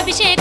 అభిషేకం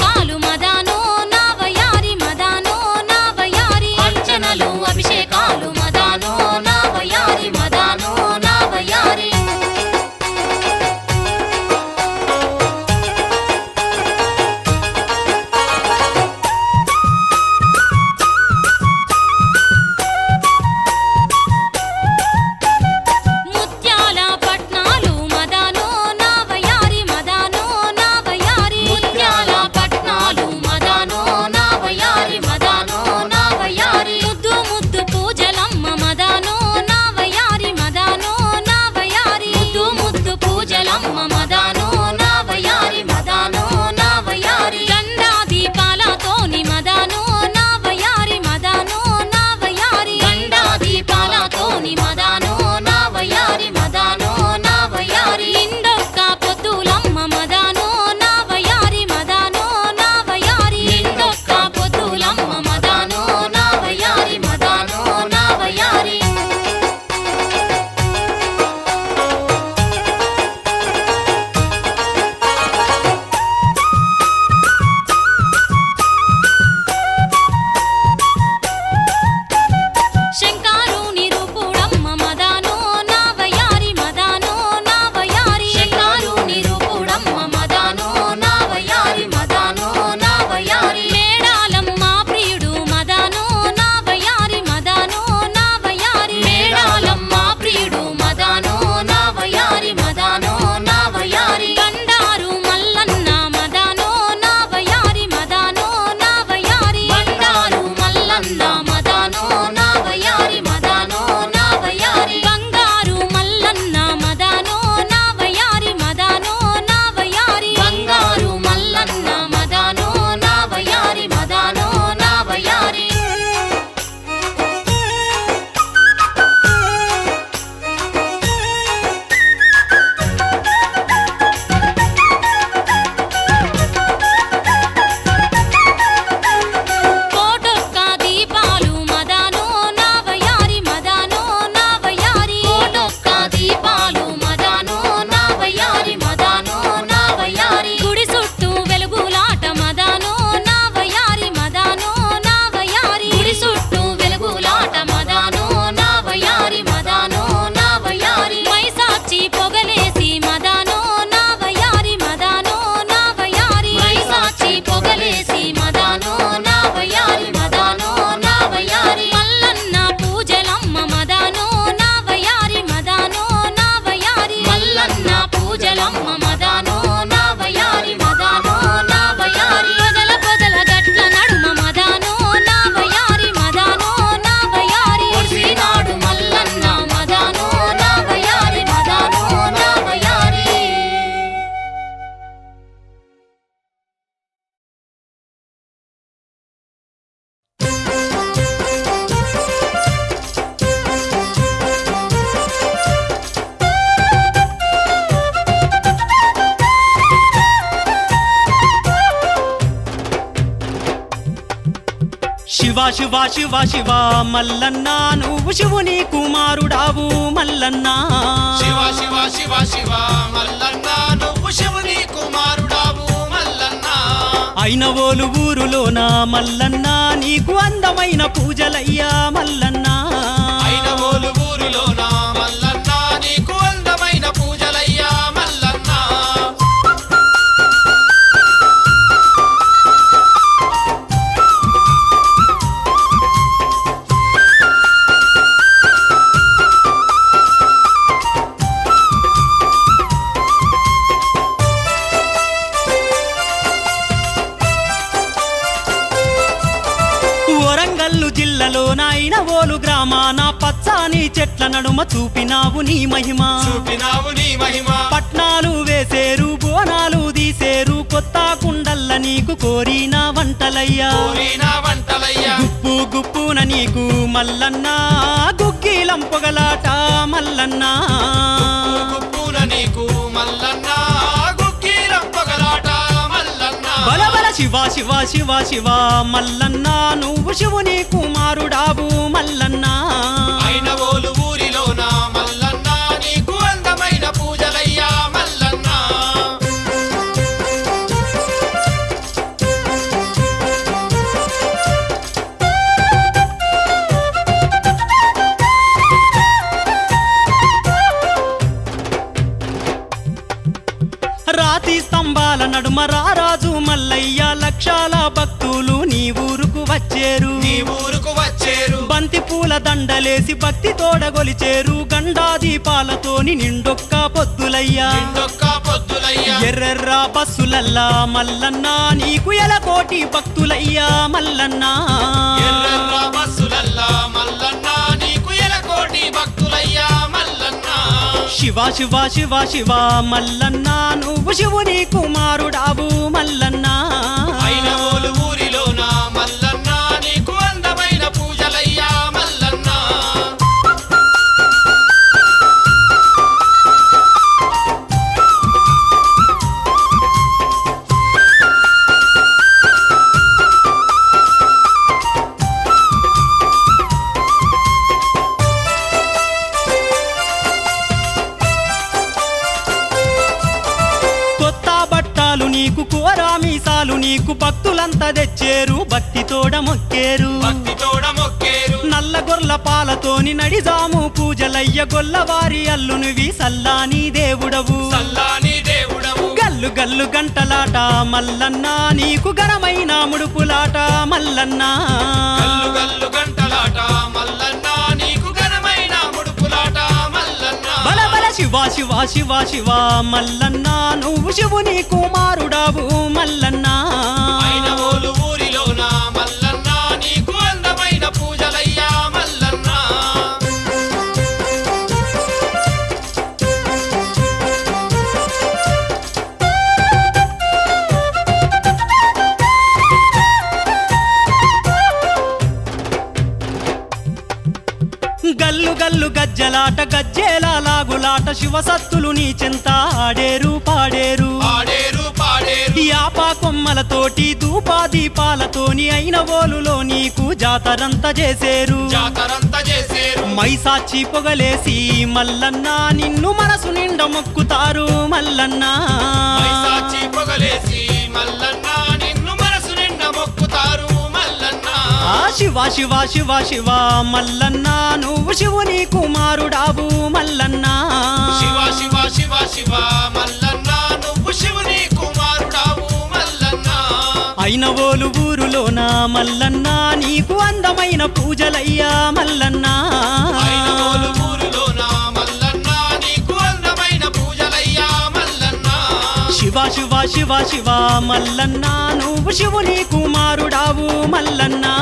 శివ శివ శివ శివ మల్లన్న నువ్వు శివుని కుమారుడావు మల్లన్న. శివ శివ శివ శివ మల్లన్న నువ్వు శివుని కుమారుడావు మల్లన్న. అయినవోలు ఊరులోన మల్లన్న నీకు అందమైన పూజలయ్యా మల్లన్న. అయినవోలు ఊరిలోన మల్లన్న జిల్లాలో నాయనవోలు గ్రామాన పచ్చాని చెట్ల నడుమ చూపినావు నీ మహిమ. చూపినావు నీ మహిమ. పట్నాలు వేసేరు బోనాలు తీసేరు కొత్త కుండల్ల నీకు కోరిన వంటలయ్యా. కోరిన వంటలయ్యా. గుప్పు గుప్పున నీకు మల్లన్న గుగ్గిలం పొగలాట మల్లన్న. గుప్పున నీకు మల్లన్న. శివ శివ శివ శివ మల్లన్నా నువ్వు శివుని కుమారుడావు మల్లన్న. అయినవోలు వచ్చేరు. నీ ఊరుకు వచ్చేరు. బంతి పూల దండలేసి భక్తి తోడగొలిచేరు గండా దీపాలతోని నిండొక్క పొద్దులయ్యా. ఎర్రెర్ర బస్సులల్లా మల్లన్న నీకు ఎలకోటి భక్తులయ్యా మల్లన్న. ఎర్రెర్ర బస్సులల్లా మల్లన్న నీకు ఎలకోటి భక్తులయ్యా మల్లన్న. శివ శివ శివ శివ మల్లన్న నువ్వు శివుని కుమారుడావు మల్లన్న. అయినవోలు ఊరిలోన మల్లన్న భక్తులంతా తెచ్చేరు భక్తి తోడ మొక్కేరు. భక్తి తోడ మొక్కేరు. నల్ల గొర్ల పాలతోని నడిజాము పూజలయ్య గొల్లవారి అల్లునివి సల్లాని దేవుడవు. సల్లాని దేవుడవు. గల్లు గల్లు గంటలాట మల్లన్న నీకు ఘనమైన ముడుపులాట మల్లన్న. గల్లు గల్లు గంటలాట మల్లన్న శివ శివ శివ శివ మల్లన్న నువ్వు శివుని కుమారుడావు మల్లన్న. అయినవోలు ఊరిలోన మల్లన్న గల్లు గజ్జలాట గజ్జేల లాగులాట శివసత్తులు నీ చెంత ఆడేరు పాడేరు. యాపా కొమ్మలతోటి ధూపా దీపాలతోని అయిన ఓలులో నీకు జాతరంతా చేసేరు. జాతరంతా చేసేరు. మైసాచి పొగలేసి మల్లన్న నిన్ను మనసు నిండ మొక్కుతారు మల్లన్న. పొగలేసి మల్లన్న శివ శివ శివ శివ మల్లన్న నువ్వు శివుని కుమారుడావు మల్లన్న. శివ శివ శివ శివ మల్లన్న నువ్వు శివుని కుమారుడావు మల్లన్న. అయిన ఓలు ఊరులోన మల్లన్న నీకు అందమైన పూజలయ్యా మల్లన్న. శివ శివ శివ శివ మల్లన్నా నువ్వు శివుని కుమారుడావు మల్లన్నా.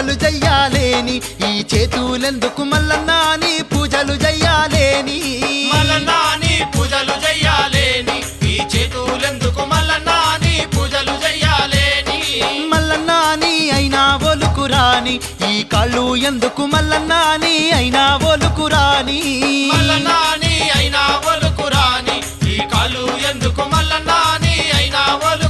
పూజలు చెయ్యాలేని ఈ చేతులెందుకు మల్లన్నాని పూజలు చెయ్యాలేని పూజలు ఈ కళ్ళు మల్లన్నాని పూజలు మల్లన్నాని అయినా ఒలుకురాని ఈ ఎందుకు మల్లన్నాని అయినా ఒలుకురాని మల్లన్నాని అయినా ఒలుకురాని ఈ కాళ్ళు ఎందుకు మల్లన్నాని అయినా ఒలు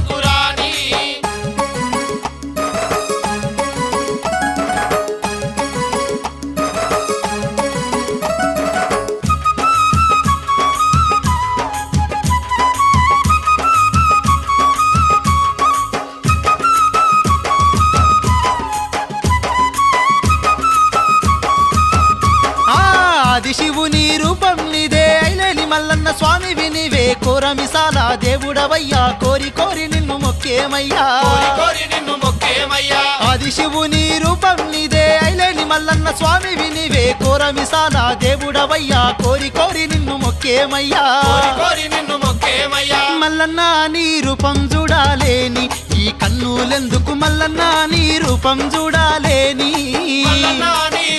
వినివే కోరమిసాల దేవుడవయ్యా కోరి కోరి నిన్ను మొక్కేమయ్యా. కోరి కోరి నిన్ను మొక్కేమయ్యా. ఆది శివుని రూపం నీదే ఐలేని మల్లన్న స్వామి వినివే కోరమిసాల దేవుడవయ్యా కోరి కోరి నిన్ను మొక్కేమయ్యా. కోరి కోరి నిన్ను మొక్కేమయ్యా. మల్లన్న నీ రూపం చూడాలేని ఈ కన్నులెందుకు మల్లన్న నీ రూపం చూడాలేని?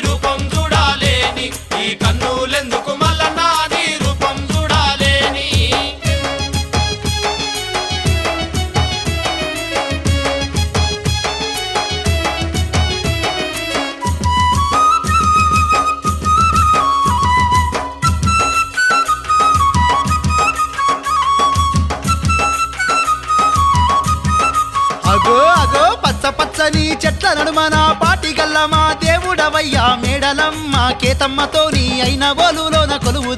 రూపం చూడాలేని ఈ కన్నులెందుకు మేడలమ్మ కేతమ్మతోని అయిన ఓలులోన కొలువు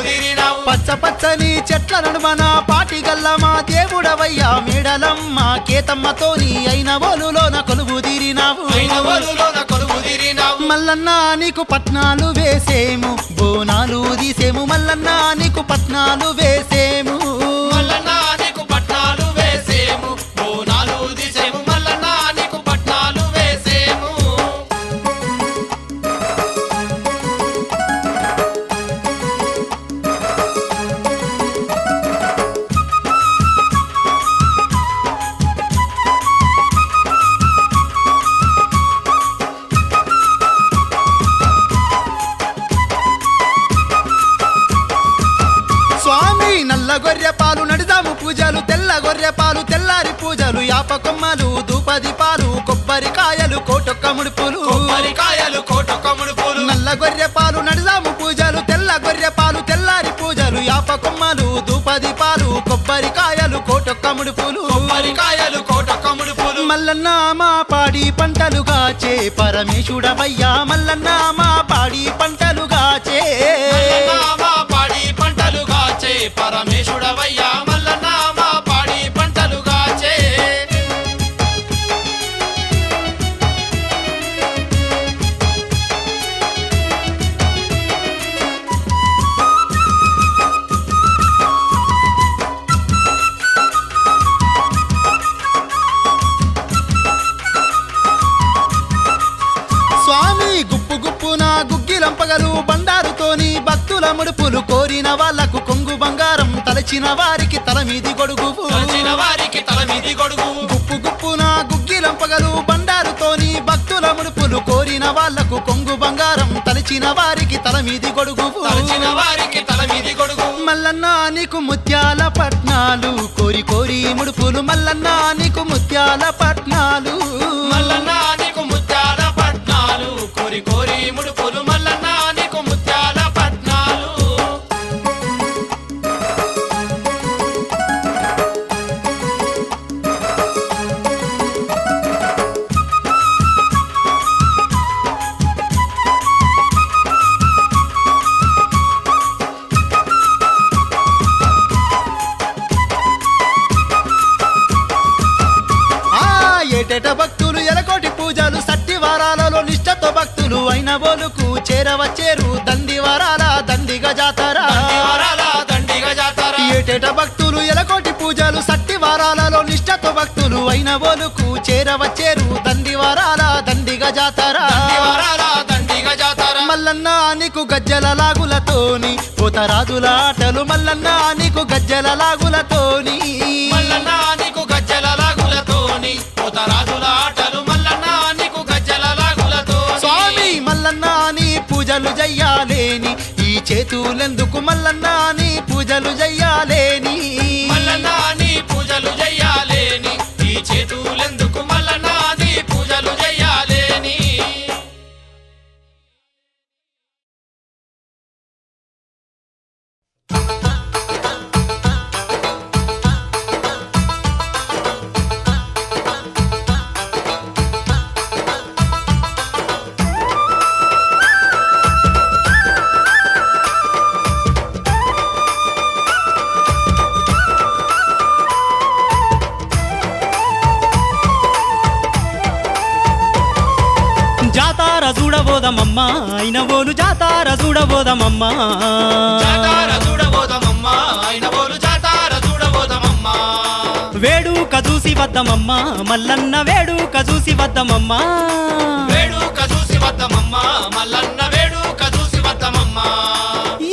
తీరినావు. పచ్చ పచ్చని చెట్ల నడుమన పాటి గల్లమా దేవుడవయ్యా మేడలమ్మ. కొలువు తీరినావు. అయిన ఓలులోన కొలువు తీరినావు. మల్లన్న నీకు పట్నాలు వేసేము. బోనాలు తీసేము. మల్లన్న నీకు పట్నాలు వేసేము. కొబ్బరికాయలు కోటొక్క ముడుపులు. కొబ్బరికాయలు కోటొక్క ముడుపులు. నల్ల గొర్రె పాలు నడిదాము పూజలు తెల్ల గొర్రె పాలు తెల్లారి పూజలు యాప కొమ్మలు దూపది పాలు కొబ్బరికాయలు కోటొక్క ముడుపులు. కొబ్బరికాయలు కోటొక్క ముడుపులు. మల్లన్న మా పాడి పంటలుగాచే పరమేశుడవయ్యా మల్లన్న మా గుగ్గిలంపగలు బండారుతోని భక్తుల ముడుపులు కోరిన వాళ్ళకు కొంగు బంగారం తలచిన వారికి తల మీది గొడుగు. వారికి తల మీది గొడుగు. గుప్పు గుప్పున గుగ్గిలంపగలు బండారుతోని భక్తుల ముడుపులు కోరిన వాళ్ళకు కొంగు బంగారం తలచిన వారికి తల మీది గొడుగు. తలచిన వారికి తల మీది గొడుగు. మల్లన్న నీకు ముత్యాల పట్నాలు కోరి కోరి ముడుపులు మల్లన్న నీకు ముత్యాల పట్నాలు. మల్లన్నా నీకు ముత్యాల పట్నాలు కోరి కోరి ముడుపులు మల్లన్న నీకు గజ్జల లాగులతోని పోతరాజుల ఆటలు మల్లన్న నీకు గజ్జల లాగులతోని. మల్లన్నా నీకు గజ్జల లాగులతోని పోతరాజుల ఆటలు మల్లన్నా నీకు గజ్జల లాగులతోని. స్వామి మల్లన్న నీ పూజలు జయ్యాలేని ఈ చేతులెందుకు మల్లన్నా నీ పూజలు చెయ్యాలేని చూడబోదమమ్మ అయినవోలు జాతార చూడబోదమమ్మ. జాతార చూడబోదమమ్మ ఆయన బోలు జాతార చూడబోదమమ్మ. వేడుక చూసి వద్దమమ్మ మల్లన్న వేడుక చూసి వద్దమమ్మ. వేడుక చూసి వద్దమమ్మ మల్లన్న వేడుక చూసి వద్దమమ్మ.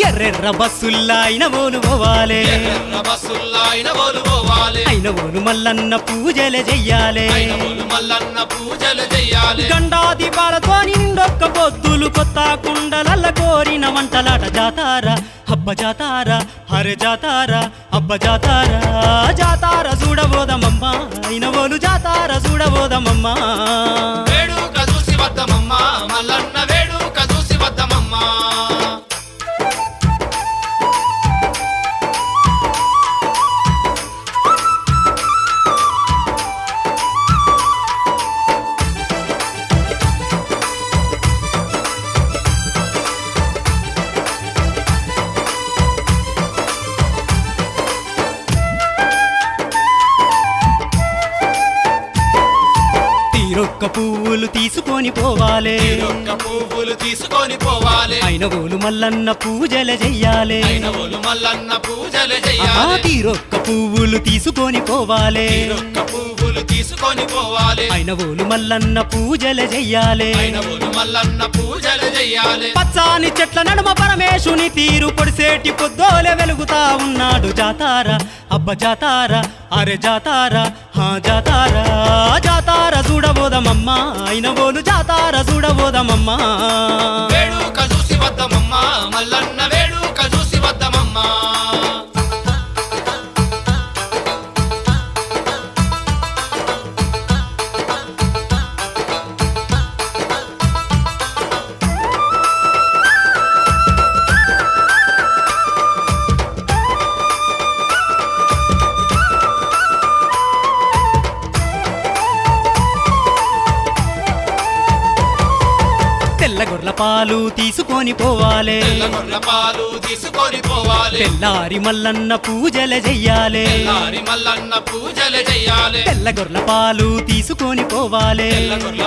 ఎర్రెర్ర బస్సుల్లా అయినవోలు పోవాలే. ఎర్ర బస్సుల్లో ఆయన బోలు పోవాలి. అయినవోలు మల్లన్న పూజలు చెయ్యాలే. ఆయన బోలు మల్లన్న పూజలు చెయ్యాలి. గండా దీపాలతో నిండొక్క పొద్దులు కొత్త కుండలల్ల కోరిన వంటలాట జాతారా అబ్బ జాతారా హరే జాతారా అబ్బ జాతారా. జాతార చూడబోదమమ్మ అయినవోలు జాతార చూడబోదమమ్మ. వేడుక చూసి వద్దమమ్మ మల్లన్న వేడుక చూసి వద్దమమ్మా. తీరొక్క పువ్వులు తీసుకొని పోవాలే. ఒక్క పువ్వులు తీసుకొని పోవాలి. అయినవోలు మల్లన్న పూజలు చెయ్యాలే. బోలు మల్లన్న పూజలు చెయ్యాలి. తీరొక్క పువ్వులు తీసుకొని పోవాలే. ఒక్క పువ్వులు తీసుకొని పోవాలి. అయినవోలు మల్లన్న పూజలు చెయ్యాలే. ఆయన బోలు మల్లన్న పూజలు చెయ్యాలి. పచ్చాని చెట్ల నడుమ పరమేశుని తీరు పొడిసేటి పొద్దోలే వెలుగుతా ఉన్నాడు జాతార. అబ్బ జాతార అరే జాతార హా జాతార. జాతార చూడబోదమమ్మ అయిన బోలు జాతార చూడబోదమమ్మ. వేడుక చూసి వద్దమమ్మ మల్లన్న వేడుక చూసి వద్దమమ్మ. పాలు తీసుకొని పోవాలే. పాలు తీసుకొని పోవాలి. తెల్లారి మల్లన్న పూజలు చెయ్యాలే. మల్లన్న పూజలు చెయ్యాలి. తెల్ల పాలు తీసుకొని పోవాలే.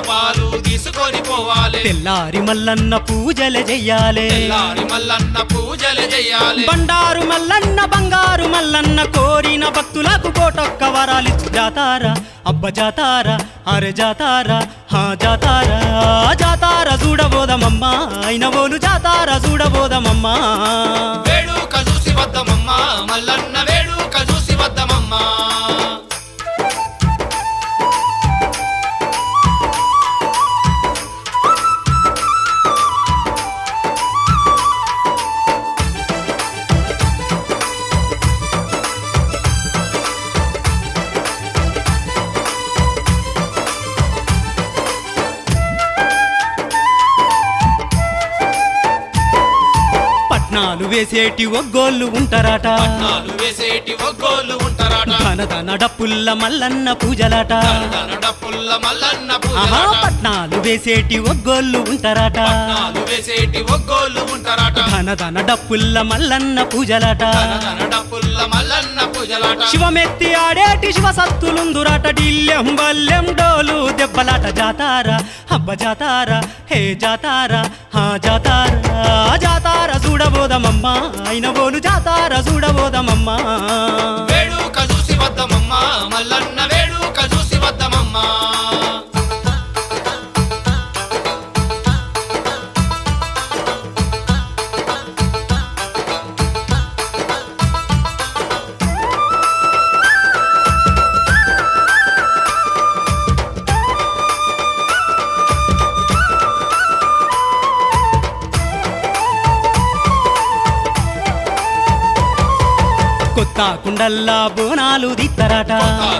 పాలు తీసుకొని పోవాలి. తెల్లారి మల్లన్న పూజలు చెయ్యాలే. మల్లన్న పూజలు చెయ్యాలి. బండారు మల్లన్న బంగారు కోరిన భక్తులకు కోటొక్క వరాలిచ్చు జాతారా. అబ్బ జాతారా అరే జాతారా హా జాతారా. జాతారా చూడబోదమమ్మా అయిన బోలు జాతారా చూడబోదమమ్మా. వేడుక చూసి వద్దమమ్మా మల్లన్న వేడుక చూసి వద్దమమ్మా. పట్నాలు వేసేటి ఒగ్గోళ్ళు ఉంటారట. పట్నాలు వేసేటి ఒగ్గోళ్ళు ధన డప్పుల్ల మల్లన్న పూజలాట. ఆహా పట్నాలు వేసేటి ఒగ్గోళ్ళు ఉంటారట. పట్నాలు వేసేటి ఒగ్గోళ్ళు ఉంటారట. ధన ధన డప్పుల్ల మల్లన్న పూజలాట. శివమెత్తి ఆడేటి శివ సత్తులుందురాట డిల్లెం బల్లెం డోలు దెబ్బలాట జాతార. హబ్బ జాతార హే జాతార హా జాతార. జాతార చూడబోదమమ్మ. అయిన బోలు జాతార చూడబోదమమ్మ. వేడుక చూసి వద్దమమ్మా. మల్లన్న వేడుక చూసి వద్దమమ్మా. కుండల్లా బోనాలు దిత్తరాట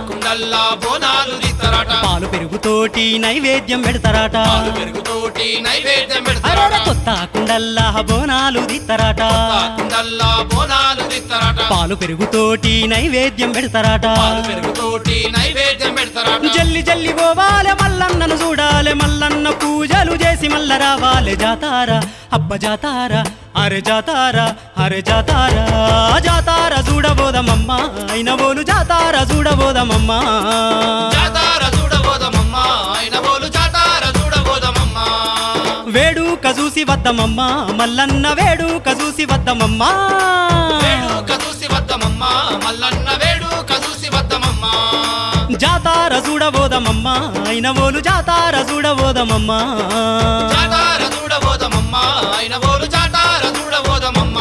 కుండల్లా బోనాలు తీస్తారట పాలు పెరుగుతోటి నైవేద్యం పెడతారట. పాలు పెరుగుతోటి నైవేద్యం పెడతారట. కొత్త కుండల్లా బోనాలు దిత్తరాట కుండల్లా బోనాలు తీస్తారట పాలు పెరుగుతోటి నైవేద్యం పెడతారట. పాలు పెరుగుతోటి నైవేద్యం పెడతారట. జల్లి జల్లి పోవాలే మల్లన్నను చూడాలే మల్లన్న పూజలు చేసి మల్ల రావాలే జాతార అబ్బ జాతార అరే జాతార అరే జాతార. జాతార చూడబోదమమ్మ అయిన బోలు జాతార చూడబోదమమ్మ. జాతార చూడబోదమమ్మ ఆయన బోలు జాతార చూడబోదమమ్మ. చూసి వద్దమమ్మ మల్లన్న వేడుక చూసి వద్దమమ్మ. వేడుక చూసి వద్దమమ్మ మల్లన్న వేడుక చూసి వద్దమమ్మ. జాతార చూడబోదమమ్మ అయినవోలు జాతార చూడబోదమమ్మ జాతార చూడబోదమమ్మ అయిన ఓరు జాతార చూడబోదమమ్మ